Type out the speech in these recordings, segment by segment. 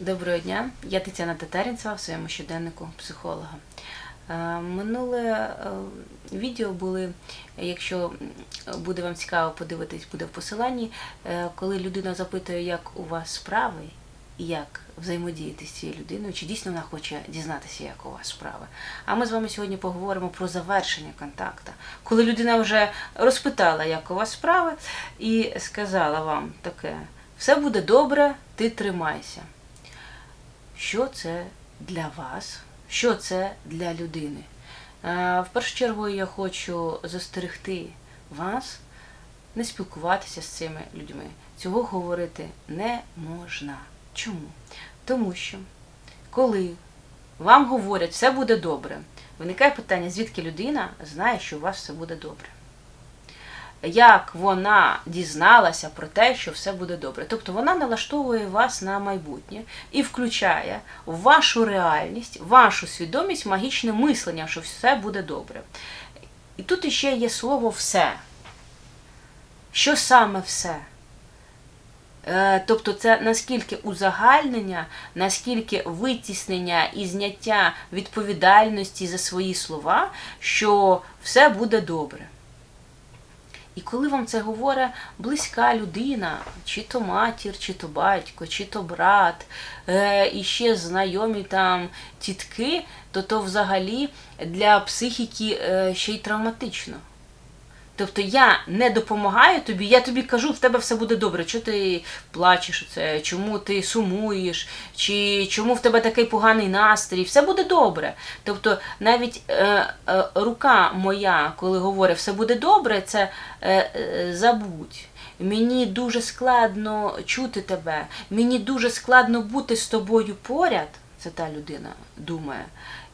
Доброго дня, я Тетяна Татарінцева в своєму щоденнику психолога. Е, Минуле е, відео були, якщо буде вам цікаво подивитись, буде в посиланні, е, коли людина запитує, як у вас справи і як взаємодіяти з цією людиною, чи дійсно вона хоче дізнатися, як у вас справи. А ми з вами сьогодні поговоримо про завершення контакту, коли людина вже розпитала, як у вас справи, і сказала вам таке: все буде добре, ти тримайся. Що це для вас? Що це для людини? В першу чергу я хочу застерегти вас не спілкуватися з цими людьми. Цього говорити не можна. Чому? Тому що коли вам говорять, все буде добре, виникає питання, звідки людина знає, що у вас все буде добре. Як вона дізналася про те, що все буде добре. Тобто вона налаштовує вас на майбутнє і включає в вашу реальність, вашу свідомість магічне мислення, що все буде добре. І тут іще є слово все. Що саме все? Е, Тобто це наскільки узагальнення, наскільки витіснення і зняття відповідальності за свої слова, що все буде добре. І коли вам це говорить близька людина, чи то матір, чи то батько, чи то брат, е, і ще знайомі там тітки, то то взагалі для психіки е, ще й травматично. Тобто я не допомагаю тобі, я тобі кажу, в тебе все буде добре. Чому ти плачеш оце, чому ти сумуєш, чи чому в тебе такий поганий настрій, все буде добре. Тобто навіть е, е, рука моя, коли говорить все буде добре, це е, е, забудь. Мені дуже складно чути тебе, мені дуже складно бути з тобою поряд. Це та людина думає,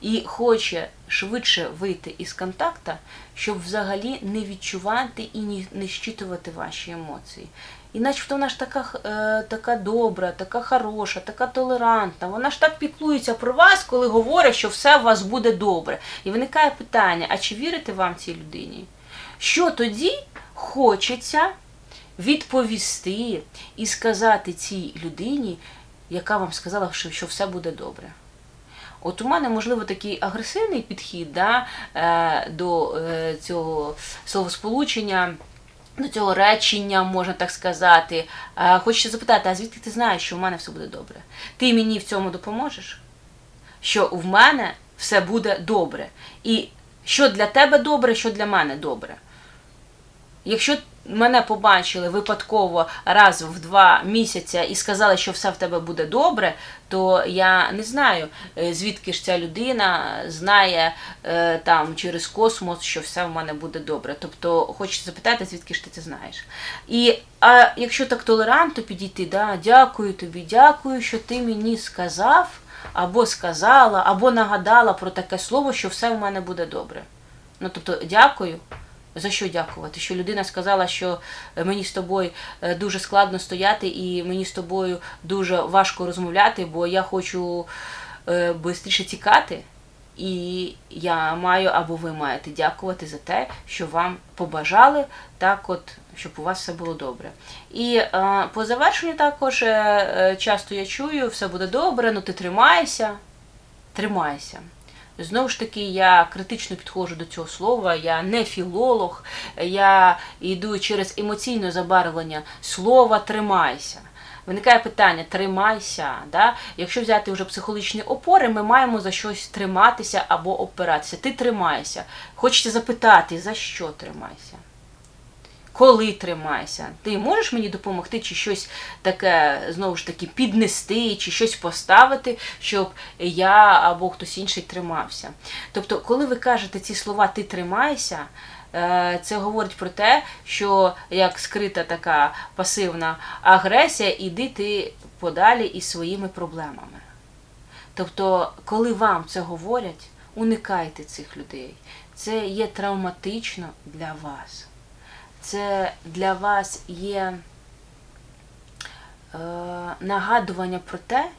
і хоче швидше вийти із контакта, щоб взагалі не відчувати і не щитувати ваші емоції. І начебто вона ж така, е, така добра, така хороша, така толерантна. Вона ж так піклується про вас, коли говорить, що все у вас буде добре. І виникає питання: а чи вірите вам цій людині? Що тоді хочеться відповісти і сказати цій людині, яка вам сказала, що, що все буде добре? От у мене, можливо, такий агресивний підхід да, е, до е, цього словосполучення, до цього речення, можна так сказати. Е, Хочеться запитати, а звідки ти знаєш, що в мене все буде добре? Ти мені в цьому допоможеш? Що в мене все буде добре. І що для тебе добре, що для мене добре. Якщо мене побачили випадково раз в два місяці і сказали, що все в тебе буде добре, то я не знаю, е, звідки ж ця людина знає е, там через космос, що все в мене буде добре. Тобто хочеться запитати, звідки ж ти це знаєш. І а якщо так толерантно підійти, да, дякую тобі, дякую, що ти мені сказав, або сказала, або нагадала про таке слово, що все в мене буде добре. Ну тобто, дякую. За що дякувати? Що людина сказала, що е, мені з тобою е, дуже складно стояти, і мені з тобою дуже важко розмовляти, бо я хочу швидше тікати. І я маю або ви маєте дякувати за те, що вам побажали, так от, щоб у вас все було добре. І е, по завершенню також е, е, часто я чую, все буде добре, ну ти тримайся, тримайся. Знову ж таки, я критично підходжу до цього слова, я не філолог, я йду через емоційне забарвлення слова тримайся. Виникає питання тримайся. Да? Якщо взяти вже психологічні опори, ми маємо за щось триматися або опиратися. Ти тримайся. Хочеться запитати, за що тримайся? Коли тримайся? Ти можеш мені допомогти, чи щось таке знову ж таки піднести, чи щось поставити, щоб я або хтось інший тримався. Тобто, коли ви кажете ці слова ти тримайся, е, це говорить про те, що як скрита така пасивна агресія, іди ти подалі із своїми проблемами. Тобто, коли вам це говорять, уникайте цих людей. Це є травматично для вас це для вас є е, нагадування про те,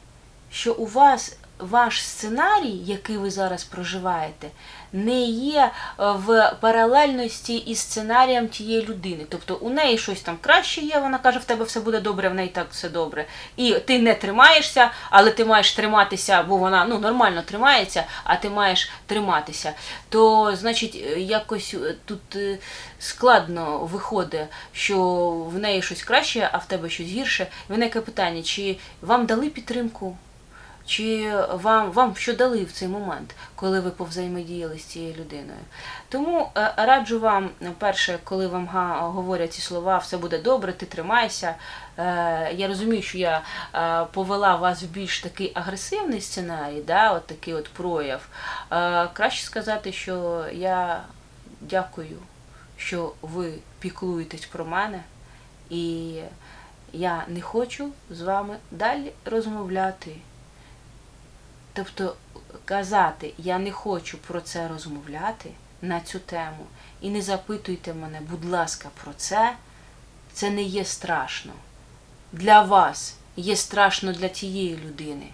що у вас ваш сценарій, який ви зараз проживаєте, не є е, в паралельності із сценарієм тієї людини. Тобто у неї щось там краще є, вона каже, в тебе все буде добре, в неї так все добре. І ти не тримаєшся, але ти маєш триматися, бо вона ну, нормально тримається, а ти маєш триматися. То, значить, е, якось е, тут складно виходить, що в неї щось краще, а в тебе щось гірше. Виникає питання, чи вам дали підтримку? Чи вам, вам що дали в цей момент, коли ви повзаємодіяли з цією людиною? Тому е, раджу вам, е, перше, коли вам говорять ці слова, все буде добре, ти тримайся. Е, я розумію, що я повела вас в більш такий агресивний сценарій, да, от такий от прояв. Краще сказати, що я дякую, що ви піклуєтесь про мене, і я не хочу з вами далі розмовляти. Тобто казати, я не хочу про це розмовляти на цю тему, і не запитуйте мене, будь ласка, про це, це не є страшно. Для вас є страшно для тієї людини,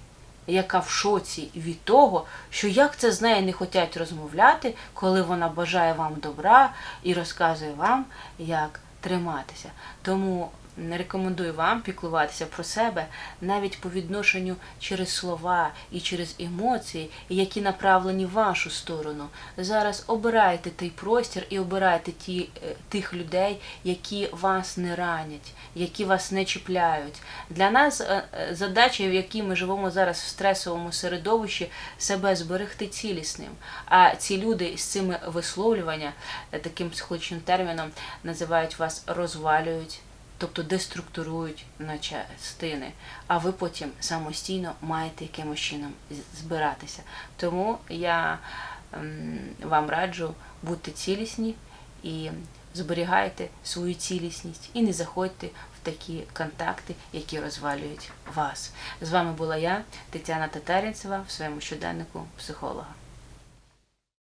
яка в шоці від того, що як це з нею не хочуть розмовляти, коли вона бажає вам добра і розказує вам, як триматися. Тому не рекомендую вам піклуватися про себе навіть по відношенню через слова і через емоції, які направлені в вашу сторону. Зараз обирайте той простір і обирайте ті, е, тих людей, які вас не ранять, які вас не чіпляють. Для нас е, е, задача, в якій ми живемо зараз в стресовому середовищі, себе зберегти цілісним. А ці люди з цими висловлювання, таким психологічним терміном, називають вас розвалюють тобто деструктурують на частини, а ви потім самостійно маєте якимось чином збиратися. Тому я ем, вам раджу бути цілісні і зберігайте свою цілісність і не заходьте в такі контакти, які розвалюють вас. З вами була я, Тетяна Татарінцева, в своєму щоденнику психолога.